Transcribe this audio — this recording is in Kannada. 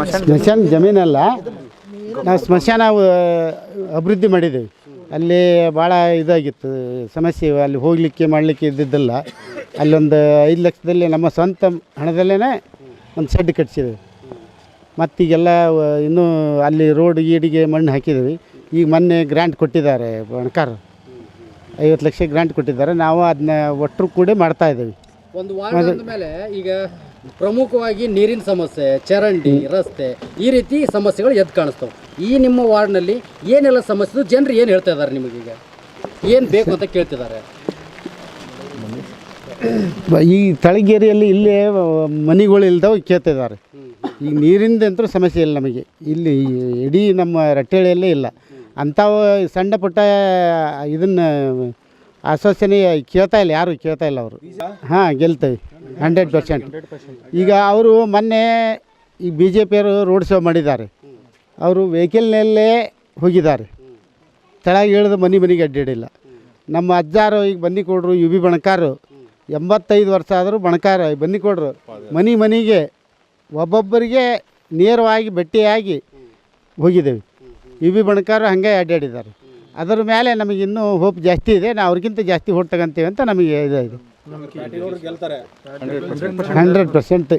ಸ್ಮಶಾನ ಜಮೀನಲ್ಲ. ನಾವು ಸ್ಮಶಾನ ಅಭಿವೃದ್ಧಿ ಮಾಡಿದ್ದೀವಿ. ಅಲ್ಲಿ ಭಾಳ ಇದಾಗಿತ್ತು. ಸಮಸ್ಯೆ ಅಲ್ಲಿ ಹೋಗಲಿಕ್ಕೆ ಮಾಡಲಿಕ್ಕೆ ಇದ್ದಿದ್ದಲ್ಲ. ಅಲ್ಲೊಂದು ಐದು ಲಕ್ಷದಲ್ಲಿ ನಮ್ಮ ಸ್ವಂತ ಹಣದಲ್ಲೇ ಒಂದು ಶೆಡ್ ಕಟ್ಸಿದ್ದೀವಿ. ಮತ್ತೀಗೆಲ್ಲ ಇನ್ನೂ ಅಲ್ಲಿ ರೋಡ್ ಗೀಡಿಗೆ ಮಣ್ಣು ಹಾಕಿದ್ದೀವಿ. ಈಗ ಮೊನ್ನೆ ಗ್ರ್ಯಾಂಟ್ ಕೊಟ್ಟಿದ್ದಾರೆ ಬಣಕಾರ ಐವತ್ತು ಲಕ್ಷ ಗ್ರ್ಯಾಂಟ್ ಕೊಟ್ಟಿದ್ದಾರೆ. ನಾವು ಅದನ್ನ ಒಟ್ಟರು ಕೂಡ ಮಾಡ್ತಾ ಇದ್ದೀವಿ. ಒಂದು ವಾರ್ಡ್ ಮೇಲೆ ಈಗ ಪ್ರಮುಖವಾಗಿ ನೀರಿನ ಸಮಸ್ಯೆ, ಚರಂಡಿ, ರಸ್ತೆ, ಈ ರೀತಿ ಸಮಸ್ಯೆಗಳು ಎದ್ದು ಕಾಣಿಸ್ತವೆ. ಈ ನಿಮ್ಮ ವಾರ್ಡ್ನಲ್ಲಿ ಏನೆಲ್ಲ ಸಮಸ್ಯೆ ಜನರು ಏನು ಹೇಳ್ತಾ ಇದ್ದಾರೆ ನಿಮಗೀಗ ಏನು ಬೇಕು ಅಂತ ಕೇಳ್ತಿದ್ದಾರೆ? ಈ ತಳಗೇರಿಯಲ್ಲಿ ಇಲ್ಲೇ ಮನೆಗಳು ಇಲ್ದವ್ ಕೇಳ್ತಿದ್ದಾರೆ ಈಗ ನೀರಿಂದ ಅಂತೂ ಸಮಸ್ಯೆ ಇಲ್ಲ ನಮಗೆ. ಇಲ್ಲಿ ಇಡೀ ನಮ್ಮ ರಟ್ಟೆಳಿಯಲ್ಲೇ ಇಲ್ಲ. ಅಂಥವು ಸಣ್ಣ ಪುಟ್ಟ ಇದನ್ನು ಆಶ್ವಾಸನೆ ಕೇಳ್ತಾ ಇಲ್ಲ, ಯಾರು ಕೇಳ್ತಾ ಇಲ್ಲ ಅವರು. ಹಾಂ, ಗೆಲ್ತೇವೆ. Hundred percent. ಈಗ ಅವರು ಮೊನ್ನೆ ಈ ಬಿ ಜೆ ಪಿಯವರು ರೋಡ್ ಶೋ ಮಾಡಿದ್ದಾರೆ. ಅವರು ವೆಹಿಕಲ್ನಲ್ಲೇ ಹೋಗಿದ್ದಾರೆ. ಕೆಳಗೆ ಇಳಿದು ಮನೆ ಮನೆಗೆ ಅಡ್ಡಾಡಿಲ್ಲ. ನಮ್ಮ ಅಜ್ಜಾರು ಈಗ ಬನ್ನಿ ಕೊಡ್ರು ಯು ಬಿ ಬಣಕಾರು. ಎಂಬತ್ತೈದು ವರ್ಷ ಆದರೂ ಬಣಕಾರ ಬನ್ನಿ ಕೊಡ್ರು ಮನೆ ಮನೆಗೆ ಒಬ್ಬೊಬ್ಬರಿಗೆ ನೇರವಾಗಿ ಭೇಟಿಯಾಗಿ ಹೋಗಿದ್ದೇವೆ. ಯು ಬಿ ಬಣಕಾರು ಹಾಗೆ ಅಡ್ಡಾಡಿದ್ದಾರೆ. ಅದರ ಮೇಲೆ ನಮಗೆ ಇನ್ನೂ ಹೋಪ್ ಜಾಸ್ತಿ ಇದೆ. ನಾವು ಅವ್ರಿಗಿಂತ ಜಾಸ್ತಿ ಹೋಟ್ ತಗೊಂತೀವಿ ಅಂತ ನಮಗೆ ಇದಾಗಿದೆ. ಇದೆ ಹಂಡ್ರೆಡ್ ಪರ್ಸೆಂಟ್.